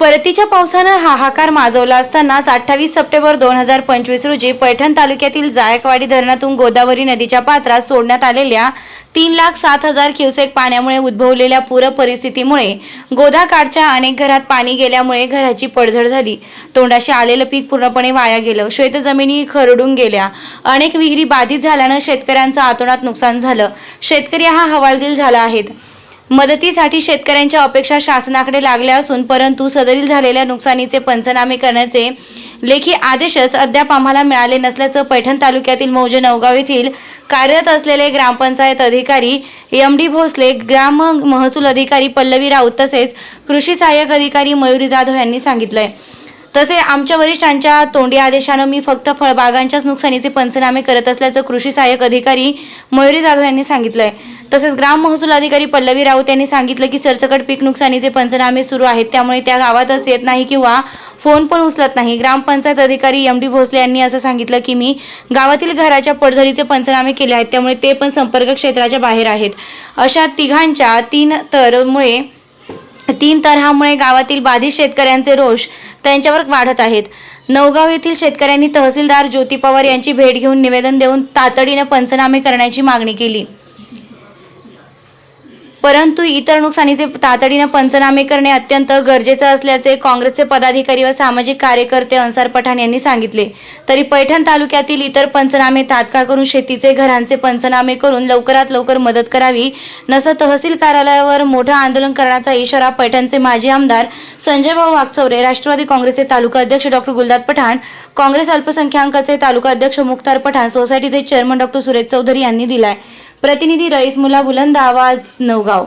परतीच्या पावसानं हाहाकार माजवला असतानाच अठ्ठावीस सप्टेंबर दोन हजार पंचवीस रोजी पैठण तालुक्यातील जायकवाडी धरणातून गोदावरी नदीच्या पात्रात सोडण्यात आलेल्या तीन लाख सात हजार क्युसेक पाण्यामुळे उद्भवलेल्या पूर परिस्थितीमुळे गोदाकाठच्या अनेक घरात पाणी गेल्यामुळे घराची पडझड झाली. तोंडाशी आलेलं पीक पूर्णपणे वाया गेलं. शेतजमिनी खरडून गेल्या. अनेक विहिरी बाधित झाल्यानं शेतकऱ्यांचं आतोनात नुकसान झालं. शेतकरी हा हवालदिल झाला आहेत मदतीसाठी शेतकऱ्यांच्या अपेक्षा शासनाकडे लागल्या असून परंतु सदरील झालेल्या नुकसानीचे पंचनामे करण्याचे लेखी आदेशच अद्याप आम्हाला मिळाले नसल्याचं पैठण तालुक्यातील मौजे नवगाव येथील कार्यरत असलेले ग्रामपंचायत अधिकारी एम डी भोसले ग्राम महसूल अधिकारी पल्लवी राऊत तसेच कृषी सहाय्यक अधिकारी मयुरी जाधव यांनी सांगितलंय. तसे आमच्या वरिष्ठांच्या तोंडी आदेशानं मी फक्त फळबागांच्याच नुकसानीचे पंचनामे करत असल्याचं कृषी सहाय्यक अधिकारी मयुरी जाधव यांनी सांगितलंय. तसेच ग्राम महसूल अधिकारी पल्लवी राऊत यांनी सांगितलं की सरसकट पीक नुकसानीचे पंचनामे सुरू आहेत. त्यामुळे त्या गावातच येत नाही किंवा फोन पण उचलत नाही. ग्रामपंचायत अधिकारी एम डी भोसले यांनी असं सांगितलं की मी गावातील घराच्या पडझडीचे पंचनामे केले आहेत. त्यामुळे ते पण संपर्क क्षेत्राच्या बाहेर आहेत. अशा तिघांच्या तीन तरमुळे तीन तऱ्हामुळे गावातील बाधित शेतकऱ्यांचे रोष त्यांच्यावर वाढत आहेत. नवगाव येथील शेतकऱ्यांनी तहसीलदार ज्योती पवार यांची भेट घेऊन निवेदन देऊन तातडीने पंचनामे करण्याची मागणी केली. परंतु इतर नुकसानीचे तातडीने पंचनामे करणे अत्यंत गरजेचं असल्याचे काँग्रेसचे पदाधिकारी व सामाजिक कार्यकर्ते अन्सार पठाण यांनी सांगितले. तरी पैठण तालुक्यातील इतर पंचनामे तात्काळ करून शेतीचे घरांचे पंचनामे करून लवकरात लवकर मदत करावी नसं तहसील कार्यालयावर मोठं आंदोलन करण्याचा इशारा पैठणचे माजी आमदार संजय भाऊ वागचौरे राष्ट्रवादी काँग्रेसचे तालुका अध्यक्ष डॉक्टर गुलदाद पठाण काँग्रेस अल्पसंख्याकाचे तालुका अध्यक्ष मुख्तार पठाण सोसायटीचे चेअरमन डॉक्टर सुरेश चौधरी यांनी दिलाय. प्रतिनिधी रईस मुला बुलंद आवाज नवगाव